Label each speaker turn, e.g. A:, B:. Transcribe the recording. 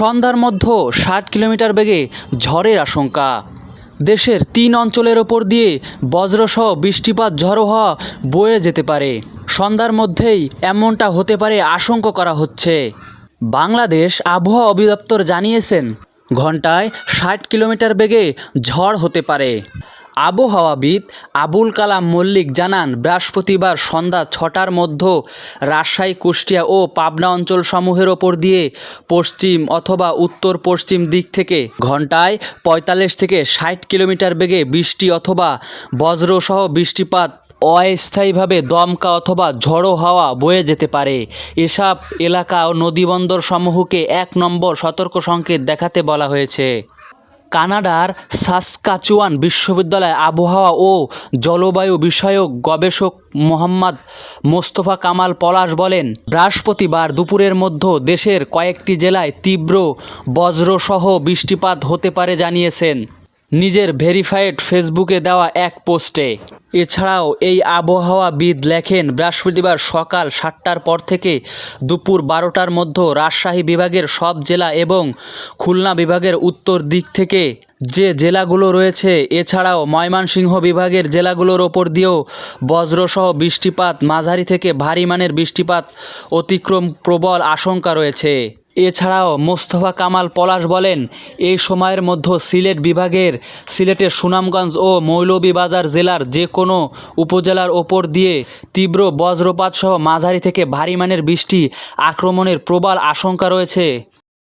A: সন্ধ্যার মধ্য ষাট কিলোমিটার বেগে ঝড়ের আশঙ্কা। দেশের তিন অঞ্চলের ওপর দিয়ে বজ্রসহ বৃষ্টিপাত ঝড়ো হওয়া বয়ে যেতে পারে। সন্ধ্যার মধ্যেই এমনটা হতে পারে আশঙ্কা করা হচ্ছে। বাংলাদেশ আবহাওয়া অধিদপ্তর জানিয়েছেন ঘন্টায় ষাট কিলোমিটার বেগে ঝড় হতে পারে। আবহাওয়াবিদ আবুল কালাম মল্লিক জানান, বৃহস্পতিবার সন্ধ্যা ছটার মধ্যে রাজশাহী, কুষ্টিয়া ও পাবনা অঞ্চলসমূহের ওপর দিয়ে পশ্চিম অথবা উত্তর পশ্চিম দিক থেকে ঘন্টায় পঁয়তাল্লিশ থেকে ষাট কিলোমিটার বেগে বৃষ্টি অথবা বজ্রসহ বৃষ্টিপাত অস্থায়ীভাবে দমকা অথবা ঝড়ো হাওয়া বয়ে যেতে পারে। এসব এলাকা ও নদীবন্দর সমূহকে এক নম্বর সতর্ক সংকেত দেখাতে বলা হয়েছে। কানাডার সাসকাচুয়ান বিশ্ববিদ্যালয়ে আবহাওয়া ও জলবায়ু বিষয়ক গবেষক মোহাম্মদ মোস্তফা কামাল পলাশ বলেন, বৃহস্পতিবার দুপুরের মধ্যে দেশের কয়েকটি জেলায় তীব্র বজ্রসহ বৃষ্টিপাত হতে পারে জানিয়েছেন। নিজের ভেরিফাইড ফেসবুকে দেওয়া এক পোস্টে। এছাড়াও এই আবহাওয়াবিদ লেখেন, বৃহস্পতিবার সকাল সাতটার পর থেকে দুপুর বারোটার মধ্যে রাজশাহী বিভাগের সব জেলা এবং খুলনা বিভাগের উত্তর দিক থেকে যে জেলাগুলো রয়েছে, এছাড়াও ময়মনসিংহ বিভাগের জেলাগুলোর ওপর দিয়েও বজ্রসহ বৃষ্টিপাত, মাঝারি থেকে ভারী মানের বৃষ্টিপাত অতিক্রম প্রবল আশঙ্কা রয়েছে। এছাড়াও মোস্তফা কামাল পলাশ বলেন, এই সময়ের মধ্যে সিলেট বিভাগের, সিলেটের সুনামগঞ্জ ও মৌলভীবাজার জেলার যে কোনো উপজেলার ওপর দিয়ে তীব্র বজ্রপাতসহ মাঝারি থেকে ভারী মানের বৃষ্টি, আক্রমণের প্রবল আশঙ্কা রয়েছে।